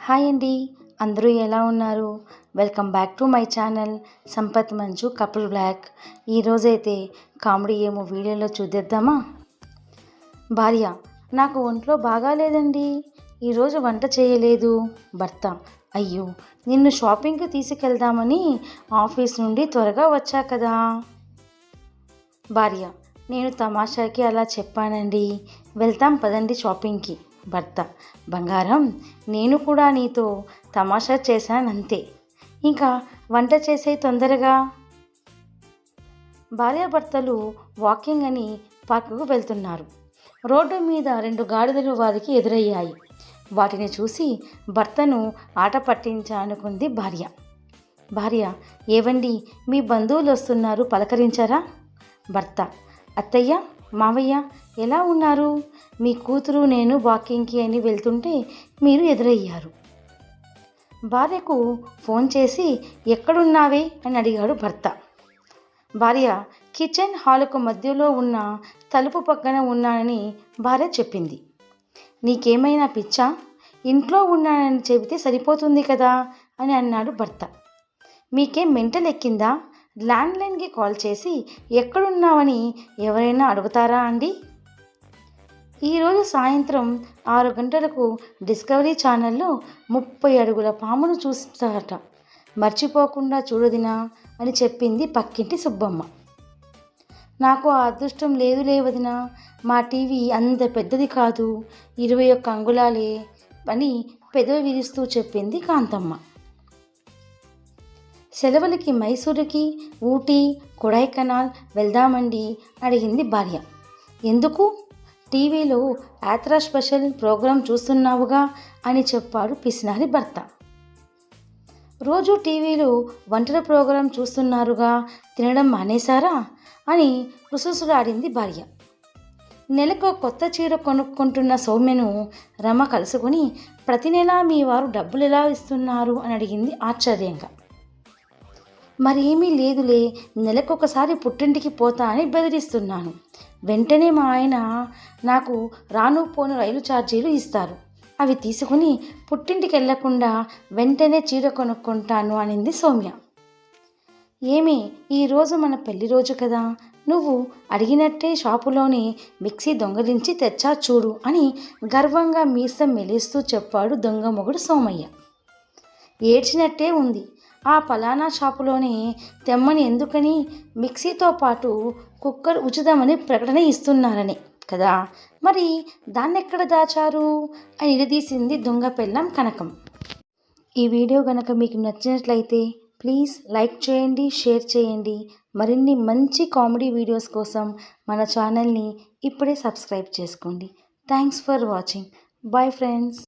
Hi అండి. అందరూ ఎలా ఉన్నారు? Welcome back to my channel Sampath Manchu couple block. ఈరోజైతే కామెడీ ఏమో వీడియోలో చూద్దామా? భార్య నాకు ఒంట్లో బాగాలేదండి ఈరోజు వంట చేయలేదు. భర్త అయ్యో నిన్ను షాపింగ్కి తీసుకెళ్దామని ఆఫీస్ నుండి త్వరగా వచ్చా కదా? భార్య నేను తమాషాకి అలా చెప్పానండి. వెళ్తాం పదండి షాపింగ్కి. భర్త. బంగారం నేను కూడా నీతో తమాషా చేశానంతే. ఇంకా వంట చేసే తొందరగా? భార్యాభర్తలు వాకింగ్ అని పార్కుకు వెళ్తున్నారు. రోడ్డు మీద రెండు గాడిదలు వారికి ఎదురయ్యాయి. వాటిని చూసి భర్తను ఆట పట్టించానుకుంది భార్య. భార్య ఏవండి? మీ బంధువులు వస్తున్నారు పలకరించారా? భర్త అత్తయ్య మావయ్య ఎలా ఉన్నారు? మీ కూతురు నేను వాకింగ్కి అని వెళ్తుంటే మీరు ఎదురయ్యారు. భార్యకు ఫోన్ చేసి ఎక్కడున్నావే? అని అడిగాడు భర్త. భార్య కిచెన్ హాల్కు మధ్యలో ఉన్న తలుపు పక్కన ఉన్నానని భార్య చెప్పింది. నీకేమైనా పిచ్చా? ఇంట్లో ఉన్నానని చెబితే సరిపోతుంది కదా? అని అన్నాడు భర్త. మీకేం మెంటల్ ఎక్కిందా ల్యాండ్లైన్కి కాల్ చేసి ఎక్కడున్నావని ఎవరైనా అడుగుతారా అండి? ఈరోజు సాయంత్రం ఆరు గంటలకు డిస్కవరీ ఛానల్లో ముప్పై అడుగుల పామును చూస్తారట. మర్చిపోకుండా చూడదినా అని చెప్పింది పక్కింటి సుబ్బమ్మ. నాకు ఆ అదృష్టం లేదు లేవదినా మా టీవీ అంత పెద్దది కాదు ఇరవై ఒక్క అంగుళాలే అని పెదవి విరుస్తూ చెప్పింది కాంతమ్మ. సెలవులకి మైసూరుకి ఊటీ కొడైకెనాల్ వెళ్దామండి అడిగింది భార్య. ఎందుకు? టీవీలో యాత్రా స్పెషల్ ప్రోగ్రాం చూస్తున్నావుగా అని చెప్పాడు పిసినారి భర్త. రోజు టీవీలో వంటల ప్రోగ్రాం చూస్తున్నారుగా తినడం మానేశారా? అని రుసరుసలాడింది భార్య. నెలకు కొత్త చీర కొనుక్కుంటున్న సౌమ్యను రమ కలుసుకొని ప్రతి నెలా మీ వారు డబ్బులు ఎలా ఇస్తున్నారు? అని అడిగింది ఆశ్చర్యంగా. మరేమీ లేదులే నెలకొకసారి పుట్టింటికి పోతా అని బెదిరిస్తున్నాను. వెంటనే మా ఆయన నాకు రాను పోను రైలు ఛార్జీలు ఇస్తారు. అవి తీసుకుని పుట్టింటికి వెళ్ళకుండా వెంటనే చీర కొనుక్కుంటాను అనింది సౌమ్య. ఏమి ఈరోజు మన పెళ్ళి రోజు కదా? నువ్వు అడిగినట్టే షాపులోనే మిక్సీ దొంగలించి తెచ్చా చూడు అని గర్వంగా మీసం మెలిస్తూ చెప్పాడు దొంగ మొగుడు సోమయ్య. ఏడ్చినట్టే ఉంది. ఆ పలానా షాపులోనే తెమ్మని ఎందుకని? మిక్సీతో పాటు కుక్కర్ ఉచితమని ప్రకటన ఇస్తున్నారని కదా? మరి దాన్నెక్కడ దాచారు? అని నిలదీసింది దొంగ పెళ్ళం కనకం. ఈ వీడియో కనుక మీకు నచ్చినట్లయితే ప్లీజ్ లైక్ చేయండి షేర్ చేయండి. మరిన్ని మంచి కామెడీ వీడియోస్ కోసం మన ఛానల్ని ఇప్పుడే సబ్స్క్రైబ్ చేసుకోండి. Thanks for watching. Bye friends.